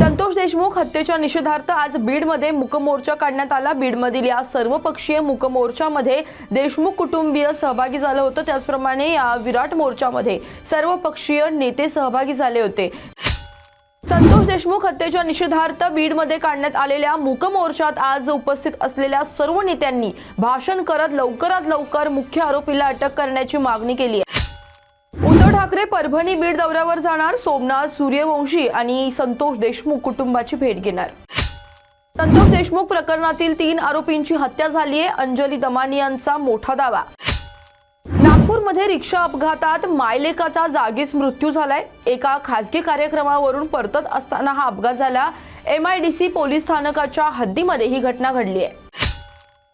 संतोष देशमुख हत्येच्या निषेधार्थ आज बीडमध्ये मुकमोर्चा काढण्यात आला. बीडमधील या सर्वपक्षीय मुकमोर्चामध्ये देशमुख कुटुंबीय सहभागी झालं होतं. त्याचप्रमाणे या विराट मोर्चामध्ये सर्वपक्षीय नेते सहभागी झाले होते. संतोष देशमुख हत्येच्या निषेधार्थ बीडमध्ये काढण्यात आलेल्या मूक मोर्चात आज उपस्थित असलेल्या सर्व नेत्यांनी भाषण करत लवकरात लवकर मुख्य आरोपीला अटक करण्याची मागणी केली आहे. ठाकरे परभणी बीड दौऱ्यावर जाणार सोमनाथ सूर्यवंशी आणि संतोष देशमुख कुटुंबाची भेट घेणार. संतोष देशमुख प्रकरणातील तीन आरोपींची हत्या झाली आहे अंजली दमानी यांचा मोठा दावा. नागपूरमध्ये रिक्षा अपघातात मायलेकाचा जागीच मृत्यू झालाय. एका खासगी कार्यक्रमावरून परतत असताना हा अपघात झाला. M I D C police स्थानकाच्या हद्दीमध्ये ही घटना घडली आहे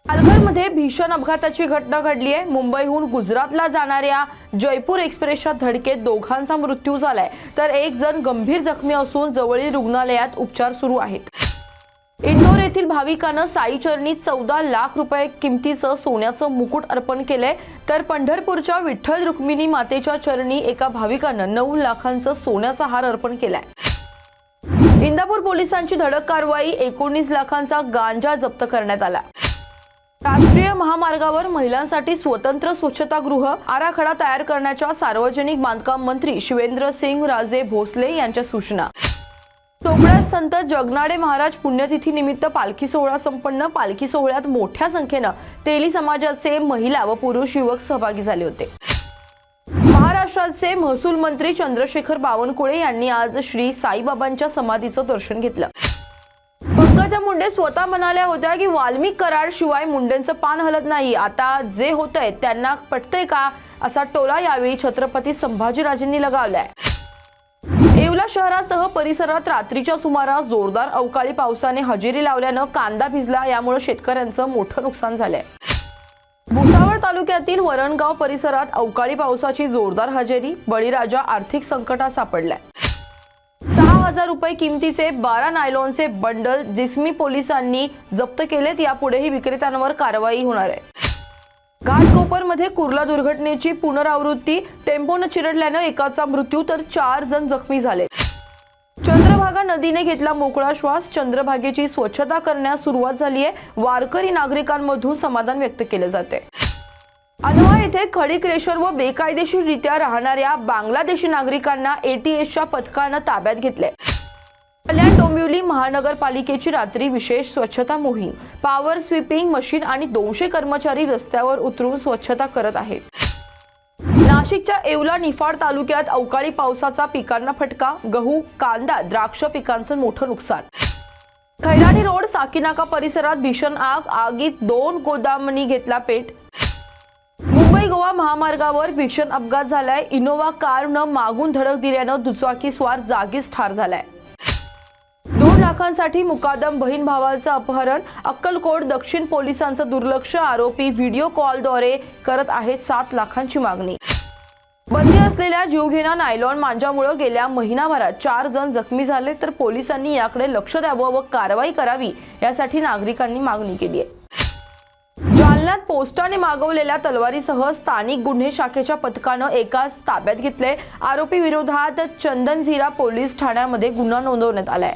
पालघरमध्ये भीषण अपघाताची घटना घडली आहे. मुंबईहून गुजरातला जाणाऱ्या जयपूर एक्सप्रेसच्या धडकेत दोघांचा मृत्यू झालाय. तर एक जण गंभीर जखमी असून जवळील रुग्णालयात उपचार सुरू आहेत. इंदोर येथील भाविकानं साईचरणी चौदा लाख रुपये किमतीचं सोन्याचं मुकुट अर्पण केलंय. तर पंढरपूरच्या विठ्ठल रुक्मिणी मातेच्या चरणी एका भाविकानं नऊ लाखांचं सोन्याचा हार अर्पण केलाय. इंदापूर पोलिसांची धडक कारवाई एकोणीस लाखांचा गांजा जप्त करण्यात आला. राष्ट्रीय महामार्गावर महिलांसाठी स्वतंत्र स्वच्छतागृह आराखडा तयार करण्याच्या सार्वजनिक बांधकाम मंत्री शिवेंद्र सिंग राजे भोसले यांच्या सूचना. सोहळ्यात संत जगनाडे महाराज पुण्यतिथी निमित्त पालखी सोहळा संपन्न. पालखी सोहळ्यात मोठ्या संख्येनं तेली समाजाचे महिला व पुरुष युवक सहभागी झाले होते. महाराष्ट्राचे महसूल मंत्री चंद्रशेखर बावनकुळे यांनी आज श्री साईबाबांच्या समाधीचं दर्शन घेतलं. पंकजा मुंडे स्वतः म्हणाल्या होत्या की वाल्मिक कराड शिवाय मुंडेंचं पान हलत नाही. आता जे होतंय त्यांना पटतंय का असा टोला यावेळी छत्रपती संभाजीराजेंनी लगावलाय. येवला शहरासह परिसरात रात्रीच्या सुमारास जोरदार अवकाळी पावसाने हजेरी लावल्यानं कांदा भिजला यामुळे शेतकऱ्यांचं मोठं नुकसान झालंय. भुसावळ तालुक्यातील वरणगाव परिसरात अवकाळी पावसाची जोरदार हजेरी बळीराजा आर्थिक संकटात सापडलाय. हजार रुपये किमतीचे बारा नायलॉनचे बंडल जिस्मी पोलिसांनी जप्त केलेत. यापुढेही विक्रेत्यांवर कारवाई होणार आहे. घाटकोपरमध्ये कुर्ला दुर्घटनेची पुनरावृत्ती. टेम्पोनं चिरडल्यानं एकाचा मृत्यू तर चार जण जखमी झाले. चंद्रभागा नदीने घेतला मोकळा श्वास. चंद्रभागेची स्वच्छता करण्यास सुरुवात झाली आहे वारकरी नागरिकांमधून समाधान व्यक्त केले जाते अनवा येथे खडीक रेशर व बेकायदेशीररित्या राहणाऱ्या बांगलादेशी नागरिकांना एटीएसच्या पथकानं ताब्यात घेतले कल्याण डोंबिवली महानगरपालिकेची रात्री विशेष स्वच्छता मोहीम. पॉवर स्वीपिंग मशीन आणि दोनशे कर्मचारी रस्त्यावर उतरून स्वच्छता करत आहेत. नाशिकच्या येवला निफाड तालुक्यात अवकाळी पावसाचा पिकांना फटका गहू कांदा द्राक्ष पिकांचं मोठं नुकसान. खैराणी रोड साकीनाका परिसरात भीषण आग आगीत दोन गोदामनी घेतला पेट. मुंबई गोवा महामार्गावर भीषण अपघात झालाय. इनोव्हा कारनं मागून धडक दिल्यानं दुचाकी स्वार जागीच ठार झालाय. दोन लाखांसाठी मुकादम बहीण भावाचं अपहरण. अक्कलकोट दक्षिण पोलिसांचं दुर्लक्ष आरोपी व्हिडिओ कॉलद्वारे करत आहेत सात लाखांची मागणी. बंदी असलेल्या जीवघेणा नायलॉन मांजामुळे गेल्या महिनाभरात चार जण जखमी झाले तर पोलिसांनी याकडे लक्ष द्यावं व कारवाई करावी यासाठी नागरिकांनी मागणी केली आहे. जालन्यात पोस्टाने मागवलेल्या तलवारीसह स्थानिक गुन्हे शाखेच्या पथकानं एकाच ताब्यात घेतले आरोपी विरोधात चंदनझिरा पोलीस ठाण्यामध्ये गुन्हा नोंदवण्यात आलाय.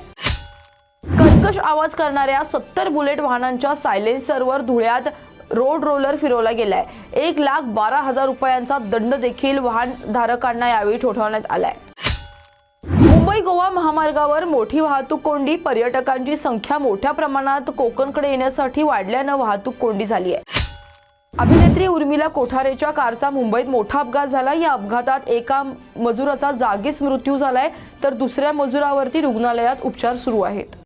कर्कश आवाज करणाऱ्या सत्तर बुलेट वाहनांच्या सायलेन्सरवर धुळ्यात रोड रोलर फिरवला गेलाय. एक लाख बारा हजार रुपयांचा दंड देखील वाहनधारकांना यावेळी ठोठावण्यात आलाय. मुंबई गोवा महामार्गावर मोठी वाहतूक कोंडी पर्यटकांची संख्या मोठ्या प्रमाणात कोकणकडे येण्यासाठी वाढल्यानं वाहतूक कोंडी झाली आहे अभिनेत्री उर्मिला कोठारेच्या कारचा मुंबईत मोठा अपघात झाला. या अपघातात एका मजुराचा जागीच मृत्यू झालाय. तर दुसऱ्या मजुरावरती रुग्णालयात उपचार सुरू आहेत.